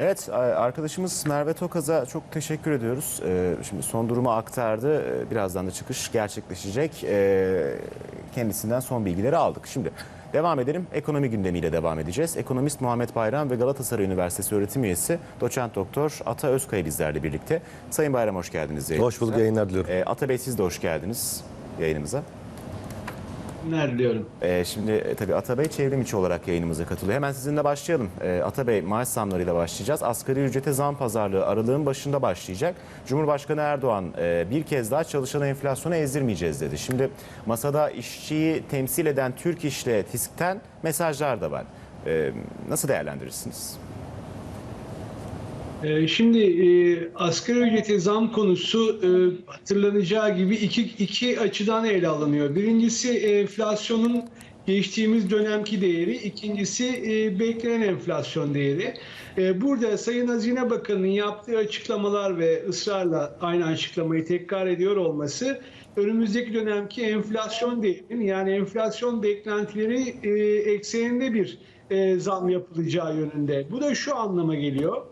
Evet arkadaşımız Merve Tokaz'a çok teşekkür ediyoruz. Ee, Şimdi son durumu aktardı. Ee, Birazdan da çıkış gerçekleşecek. Ee, Kendisinden son bilgileri aldık. Şimdi devam edelim. Ekonomi gündemiyle devam edeceğiz. Ekonomist Muhammed Bayram ve Galatasaray Üniversitesi öğretim üyesi doçent doktor Ata Özkaya bizlerle birlikte. Sayın Bayram hoş geldiniz. yayınımıza. Hoş bulduk, yayınlar diliyorum. Ata Bey siz de hoş geldiniz yayınımıza. Günler diliyorum. Ee, şimdi e, tabii Atabey çevrim içi olarak yayınımıza katılıyor. Hemen sizinle başlayalım. Ee, Atabey maaş zamlarıyla başlayacağız. Asgari ücrete zam pazarlığı aralığın başında başlayacak. Cumhurbaşkanı Erdoğan e, bir kez daha çalışanı enflasyona ezdirmeyeceğiz dedi. Şimdi masada işçiyi temsil eden Türk İş'le TİSK'ten mesajlar da var. Ee, nasıl değerlendirirsiniz? Ee, Şimdi e, asgari ücrete zam konusu e, hatırlanacağı gibi iki, iki açıdan ele alınıyor. Birincisi enflasyonun geçtiğimiz dönemki değeri, ikincisi e, beklenen enflasyon değeri. E, Burada Sayın Hazine Bakanı'nın yaptığı açıklamalar ve ısrarla aynı açıklamayı tekrar ediyor olması önümüzdeki dönemki enflasyon değerinin yani enflasyon beklentileri e, ekseninde bir e, zam yapılacağı yönünde. Bu da şu anlama geliyor.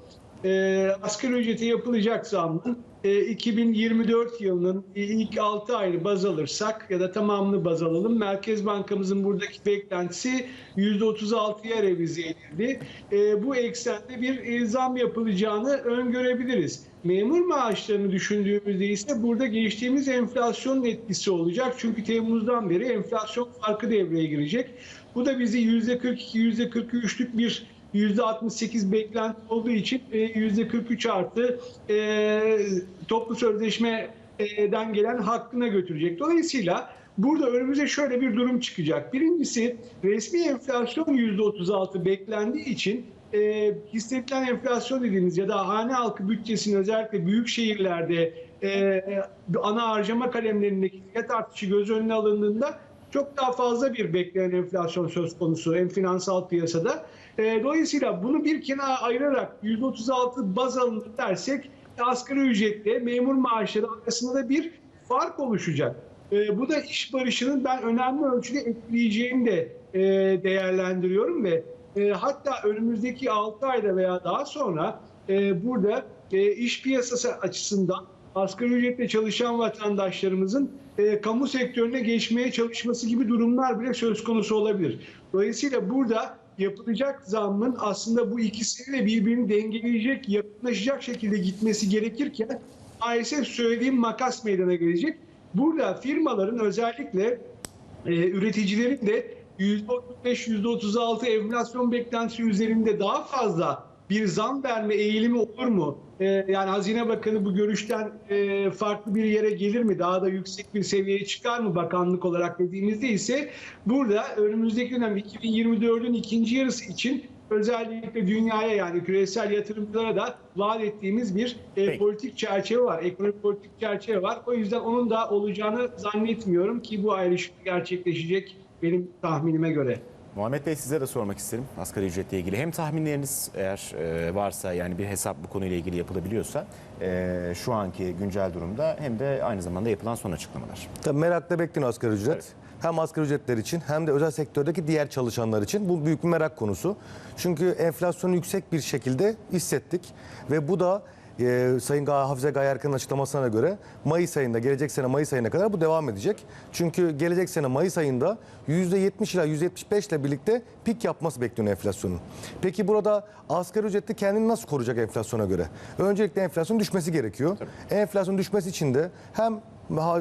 E, asgari ücrete yapılacak zamın e, 2024 yılının ilk 6 ayını baz alırsak ya da tamamını baz alalım. Merkez Bankamızın buradaki beklentisi %36'ya revize edildi. E, bu eksende bir e, zam yapılacağını öngörebiliriz. Memur maaşlarını düşündüğümüzde ise burada geçtiğimiz enflasyonun etkisi olacak. Çünkü Temmuz'dan beri enflasyon farkı devreye girecek. Bu da bizi %42, %43'lük bir %68 beklenti olduğu için e, %43 artı e, toplu sözleşmeden gelen hakkına götürecek. Dolayısıyla burada önümüze şöyle bir durum çıkacak. Birincisi resmi enflasyon %36 beklendiği için e, hissedilen enflasyon dediğimiz ya da hane halkı bütçesinin özellikle büyük şehirlerde e, ana harcama kalemlerindeki fiyat artışı göz önüne alındığında çok daha fazla bir beklenen enflasyon söz konusu hem finansal piyasada. E, dolayısıyla bunu bir kenara ayırarak %36 baz alınır dersek asgari ücretle memur maaşları arasında da bir fark oluşacak. E, bu da iş barışının ben önemli ölçüde etkileyeceğini de e, değerlendiriyorum ve e, hatta önümüzdeki 6 ayda veya daha sonra e, burada e, iş piyasası açısından asgari ücretle çalışan vatandaşlarımızın e, kamu sektörüne geçmeye çalışması gibi durumlar bile söz konusu olabilir. Dolayısıyla burada yapılacak zammın aslında bu ikisiyle birbirini dengeleyecek, yakınlaşacak şekilde gitmesi gerekirken maalesef söylediğim makas meydana gelecek. Burada firmaların özellikle e, üreticilerin de %35-%36 enflasyon beklentisi üzerinde daha fazla bir zam verme eğilimi olur mu? E, yani Hazine Bakanı bu görüşten e, farklı bir yere gelir mi? Daha da yüksek bir seviyeye çıkar mı bakanlık olarak dediğimizde ise burada önümüzdeki dönem 2024'ün ikinci yarısı için özellikle dünyaya yani küresel yatırımcılara da vaat ettiğimiz bir e, politik çerçeve var. Ekonomik politik çerçeve var. O yüzden onun da olacağını zannetmiyorum ki bu ayrışma gerçekleşecek benim tahminime göre. Muhammed Bey size de sormak isterim asgari ücretle ilgili. Hem tahminleriniz eğer e, varsa yani bir hesap bu konuyla ilgili yapılabiliyorsa e, şu anki güncel durumda hem de aynı zamanda yapılan son açıklamalar. Tabii merakla bekleniyor asgari ücret. Evet. Hem asgari ücretler için hem de özel sektördeki diğer çalışanlar için bu büyük bir merak konusu. Çünkü enflasyonu yüksek bir şekilde hissettik ve bu da e, Sayın Hafize Gaye Erkan'ın açıklamasına göre Mayıs ayında, gelecek sene Mayıs ayına kadar bu devam edecek. Çünkü gelecek sene Mayıs ayında %70 ila %75 ile birlikte pik yapması bekleniyor enflasyonun. Peki burada asgari ücretli kendini nasıl koruyacak enflasyona göre? Öncelikle enflasyon düşmesi gerekiyor. Enflasyon düşmesi için de hem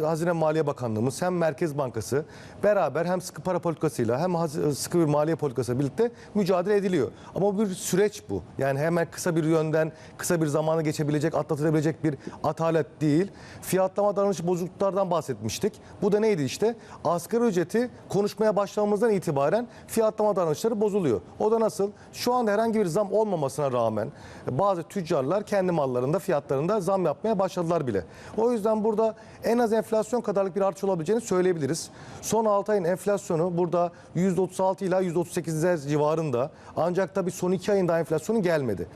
Hazine Maliye Bakanlığımız hem Merkez Bankası beraber hem sıkı para politikasıyla hem sıkı bir maliye politikasıyla birlikte mücadele ediliyor. Ama bir süreç bu. Yani hemen kısa bir yönden kısa bir zamanı geçebilecek, atlatılabilecek bir atalet değil. Fiyatlama davranışı bozukluklardan bahsetmiştik. Bu da neydi işte? Asgari ücreti konuşmaya başlamamızdan itibaren fiyatlama davranışları bozuluyor. O da nasıl? Şu anda herhangi bir zam olmamasına rağmen bazı tüccarlar kendi mallarında fiyatlarında zam yapmaya başladılar bile. O yüzden burada en az enflasyon kadarlık bir artış olabileceğini söyleyebiliriz. Son 6 ayın enflasyonu burada %36 ila %38'ler civarında. Ancak tabii son 2 ayın daha enflasyonu gelmedi.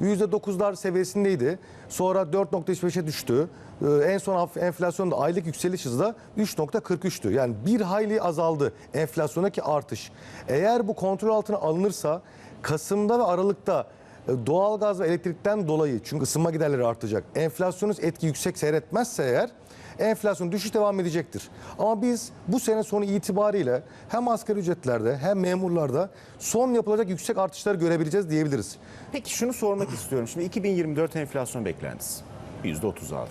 %9'lar seviyesindeydi. Sonra 4.75'e düştü. Ee, En son enflasyonda aylık yükseliş hızı da 3.43'tü. Yani bir hayli azaldı enflasyondaki artış. Eğer bu kontrol altına alınırsa Kasım'da ve Aralık'ta e, doğalgaz ve elektrikten dolayı çünkü ısınma giderleri artacak. Enflasyonun etki yüksek seyretmezse eğer enflasyon düşüş devam edecektir. Ama biz bu sene sonu itibariyle hem asgari ücretlerde hem memurlarda son yapılacak yüksek artışları görebileceğiz diyebiliriz. Peki şunu sormak istiyorum. Şimdi 2024 enflasyon beklentisi %36.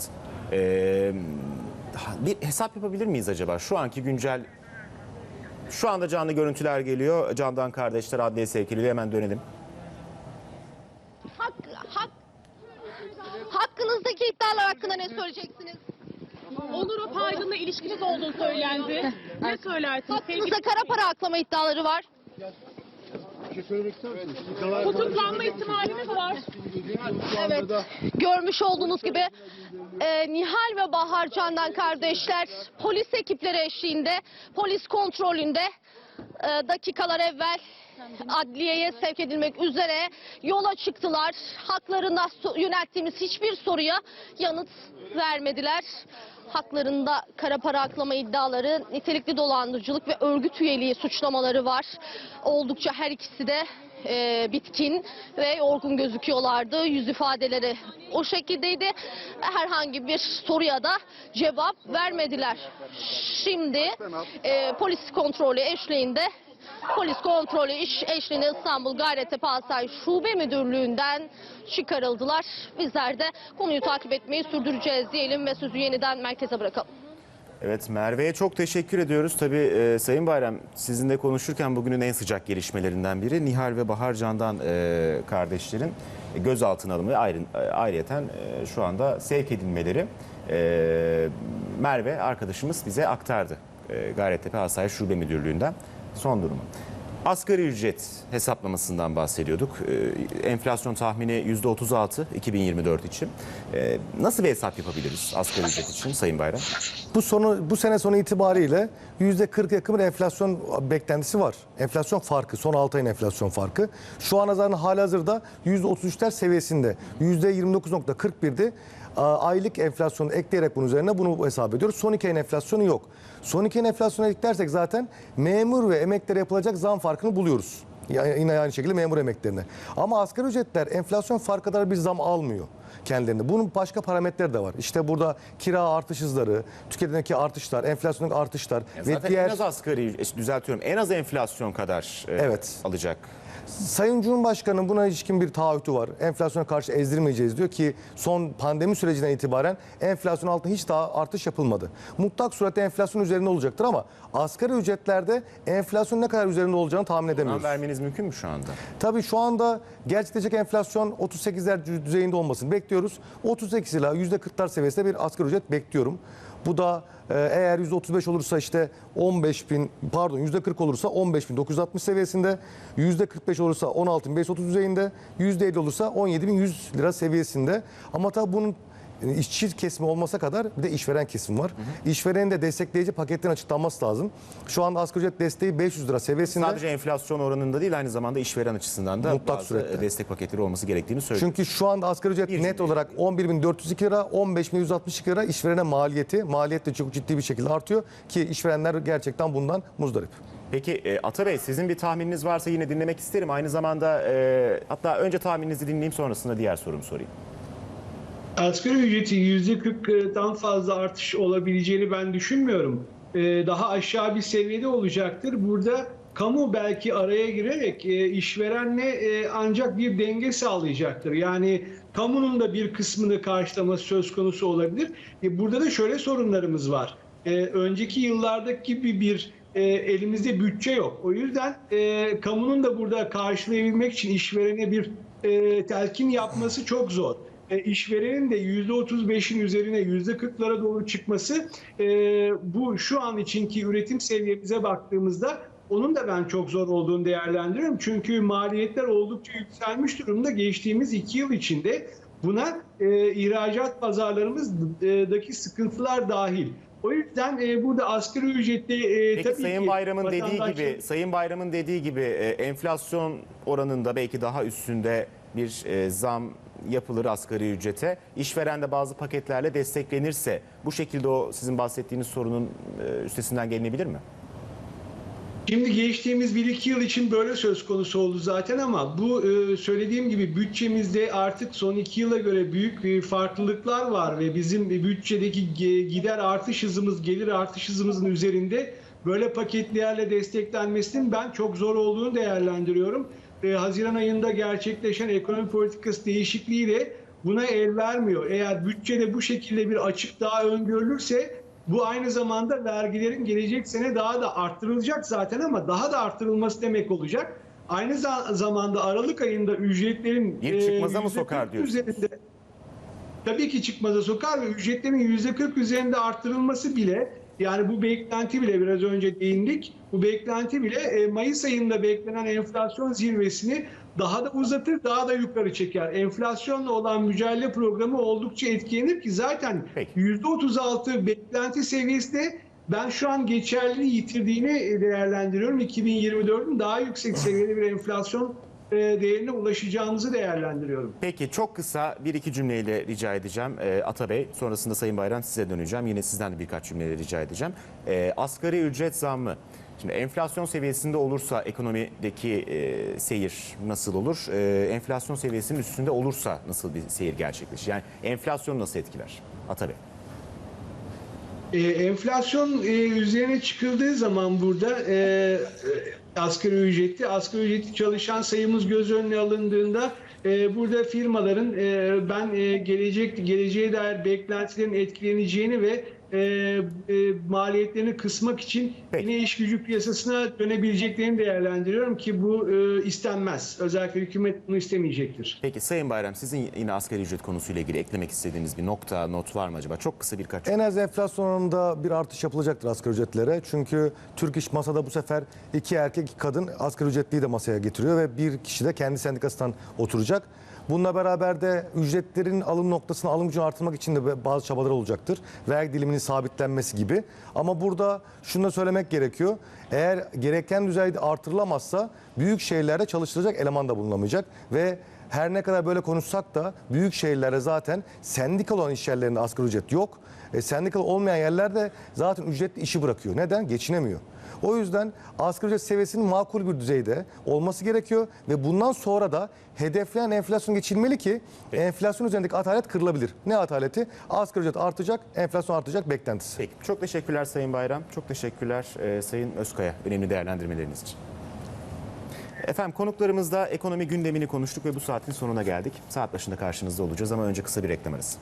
Ee, bir hesap yapabilir miyiz acaba? Şu anki güncel şu anda canlı görüntüler geliyor. Candan kardeşler adliye sevk ediliyor. Hemen dönelim. Hak, hak, hakkınızdaki iddialar hakkında ne söyleyeceksiniz? Onur Aydın'la ilişkiniz olduğu söylendi. Ne söylersiniz? Hakkınızda kara para aklama iddiaları var. Tutuklanma ihtimalimiz var. Evet. Görmüş olduğunuz gibi e, Nihal ve Bahar Candan kardeşler polis ekipleri eşliğinde polis kontrolünde e, dakikalar evvel adliyeye sevk edilmek üzere yola çıktılar. Haklarında so- yönelttiğimiz hiçbir soruya yanıt vermediler. Haklarında kara para aklama iddiaları, nitelikli dolandırıcılık ve örgüt üyeliği suçlamaları var. Oldukça her ikisi de e, bitkin ve yorgun gözüküyorlardı. Yüz ifadeleri o şekildeydi. Herhangi bir soruya da cevap vermediler. Şimdi e, polis kontrolü eşliğinde Polis kontrolü iş eşliğinde İstanbul Gayrettepe Asay Şube Müdürlüğü'nden çıkarıldılar. Bizler de konuyu takip etmeyi sürdüreceğiz diyelim ve sözü yeniden merkeze bırakalım. Evet Merve'ye çok teşekkür ediyoruz. Tabii e, Sayın Bayram sizinle konuşurken bugünün en sıcak gelişmelerinden biri Nihal ve Bahar Candan e, kardeşlerin gözaltına alımı ayrı, e, ayrıyeten e, şu anda sevk edilmeleri e, Merve arkadaşımız bize aktardı. E, Gayrettepe Asayiş Şube Müdürlüğü'nden son durumu. Asgari ücret hesaplamasından bahsediyorduk. Ee, enflasyon tahmini %36 2024 için. Ee, nasıl bir hesap yapabiliriz asgari ücret için Sayın Bayram? Bu sonu bu sene sonu itibariyle %40 yakın bir enflasyon beklentisi var. Enflasyon farkı, son 6 ayın enflasyon farkı. Şu an zaten halihazırda %33'ler seviyesinde. %29.41'di. Aylık enflasyonu ekleyerek bunun üzerine bunu hesap ediyoruz. Son 2 ayın enflasyonu yok. Son 2 ayın enflasyonu eklersek zaten memur ve emeklere yapılacak zam farkını buluyoruz. Yine aynı şekilde memur emeklerine. Ama asgari ücretler enflasyon farkı kadar bir zam almıyor kendilerine. Bunun başka parametreleri de var. İşte burada kira artış hızları, tüketimdeki artışlar, enflasyondaki artışlar Ya ve Zaten diğer en az asgari düzeltiyorum. En az enflasyon kadar e, Evet. alacak. Sayın Cumhurbaşkanı'nın buna ilişkin bir taahhütü var. Enflasyona karşı ezdirmeyeceğiz diyor ki son pandemi sürecinden itibaren enflasyon altında hiç daha artış yapılmadı. Mutlak surette enflasyon üzerinde olacaktır ama asgari ücretlerde enflasyon ne kadar üzerinde olacağını tahmin Tam edemiyoruz. vermeniz mümkün mü şu anda? Tabii şu anda gerçekleşecek enflasyon 38'ler dü- düzeyinde olmasını bekliyoruz. 38 ila %40'lar seviyesinde bir asgari ücret bekliyorum. Bu da e, eğer %35 olursa işte 15 bin pardon %40 olursa 15 bin 960 seviyesinde, %45 olursa 16 bin 530 düzeyinde, %50 olursa 17 bin 100 lira seviyesinde. Ama tabii bunun işçi kesimi olmasa kadar bir de işveren kesim var. İşverenin de destekleyici paketlerin açıklanması lazım. Şu anda asgari ücret desteği 500 lira seviyesinde. Sadece enflasyon oranında değil aynı zamanda işveren açısından da Mutlak bazı surette. destek paketleri olması gerektiğini söylüyor. Çünkü şu anda asgari ücret Bir net cümle. olarak 11.402 lira, 15.162 lira işverene maliyeti. Maliyet de çok ciddi bir şekilde artıyor ki işverenler gerçekten bundan muzdarip. Peki e, Ata Bey sizin bir tahmininiz varsa yine dinlemek isterim. Aynı zamanda e, hatta önce tahmininizi dinleyeyim sonrasında diğer sorumu sorayım. Asgari ücreti %40'dan fazla artış olabileceğini ben düşünmüyorum. Ee, Daha aşağı bir seviyede olacaktır. Burada kamu belki araya girerek e, işverenle e, ancak bir denge sağlayacaktır. Yani kamunun da bir kısmını karşılaması söz konusu olabilir. E, Burada da şöyle sorunlarımız var. Önceki yıllardaki gibi bir elimizde bütçe yok. O yüzden kamunun da burada karşılayabilmek için işverene bir telkin yapması çok zor e, işverenin de %35'in üzerine %40'lara doğru çıkması e, bu şu an içinki üretim seviyemize baktığımızda onun da ben çok zor olduğunu değerlendiriyorum. Çünkü maliyetler oldukça yükselmiş durumda geçtiğimiz iki yıl içinde buna e, ihracat pazarlarımızdaki sıkıntılar dahil. O yüzden e, burada asgari ücretli e, Peki tabii Sayın ki Bayram'ın dediği vatandaşlar- gibi Sayın Bayram'ın dediği gibi e, enflasyon oranında belki daha üstünde bir e, zam yapılır asgari ücrete. İşveren de bazı paketlerle desteklenirse bu şekilde o sizin bahsettiğiniz sorunun e, üstesinden gelinebilir mi? Şimdi geçtiğimiz 1-2 yıl için böyle söz konusu oldu zaten ama bu e, söylediğim gibi bütçemizde artık son 2 yıla göre büyük e, farklılıklar var ve bizim bütçedeki gider artış hızımız, gelir artış hızımızın üzerinde böyle paketlerle desteklenmesinin ben çok zor olduğunu değerlendiriyorum. E, Haziran ayında gerçekleşen ekonomi politikası değişikliğiyle buna el vermiyor. Eğer bütçede bu şekilde bir açık daha öngörülürse bu aynı zamanda vergilerin gelecek sene daha da arttırılacak zaten ama daha da arttırılması demek olacak. Aynı za- zamanda Aralık ayında ücretlerin Bir e, çıkmaza mı yüzde sokar kırk diyorsun? Üzerinde, tabii ki çıkmaza sokar ve ücretlerin %40 üzerinde arttırılması bile yani bu beklenti bile biraz önce değindik. Bu beklenti bile e, Mayıs ayında beklenen enflasyon zirvesini daha da uzatır, daha da yukarı çeker. Enflasyonla olan mücadele programı oldukça etkilenir ki zaten Peki. %36 beklenti seviyesinde ben şu an geçerliliği yitirdiğini değerlendiriyorum. 2024'ün daha yüksek seviyede bir enflasyon e, değerine ulaşacağımızı değerlendiriyorum. Peki çok kısa bir iki cümleyle rica edeceğim e, Atabey. Sonrasında Sayın Bayram size döneceğim. Yine sizden de birkaç cümleyle rica edeceğim. E, asgari ücret zammı. Şimdi enflasyon seviyesinde olursa ekonomideki e, seyir nasıl olur? E, enflasyon seviyesinin üstünde olursa nasıl bir seyir gerçekleşir? Yani enflasyon nasıl etkiler? Atabey. E, enflasyon e, üzerine çıkıldığı zaman burada e, e, asgari ücretli, asgari ücretli çalışan sayımız göz önüne alındığında e, burada firmaların e, ben e, gelecek geleceğe dair beklentilerin etkileneceğini ve e, e, maliyetlerini kısmak için Peki. yine iş gücü piyasasına dönebileceklerini değerlendiriyorum ki bu e, istenmez. Özellikle hükümet bunu istemeyecektir. Peki Sayın Bayram sizin yine asgari ücret konusuyla ilgili eklemek istediğiniz bir nokta, not var mı acaba? Çok kısa birkaç En az enflasyon oranında bir artış yapılacaktır asgari ücretlere. Çünkü Türk İş masada bu sefer iki erkek iki kadın asgari ücretliyi de masaya getiriyor ve bir kişi de kendi sendikasından oturacak. Bununla beraber de ücretlerin alım noktasını alım gücünü artırmak için de bazı çabalar olacaktır. Vergi diliminin sabitlenmesi gibi. Ama burada şunu da söylemek gerekiyor. Eğer gereken düzeyde artırılamazsa büyük şehirlerde çalıştıracak eleman da bulunamayacak ve her ne kadar böyle konuşsak da büyük şehirlerde zaten sendikal olan iş yerlerinde asgari ücret yok. E, sendikal olmayan yerlerde zaten ücretli işi bırakıyor. Neden? Geçinemiyor. O yüzden asgari ücret seviyesinin makul bir düzeyde olması gerekiyor ve bundan sonra da hedeflenen enflasyon geçilmeli ki enflasyon üzerindeki atalet kırılabilir. Ne ataleti? Asgari ücret artacak, enflasyon artacak beklentisi. Peki çok teşekkürler Sayın Bayram. Çok teşekkürler e, Sayın Özkaya önemli değerlendirmeleriniz için. Efendim konuklarımızla ekonomi gündemini konuştuk ve bu saatin sonuna geldik. Saat başında karşınızda olacağız ama önce kısa bir reklam arası.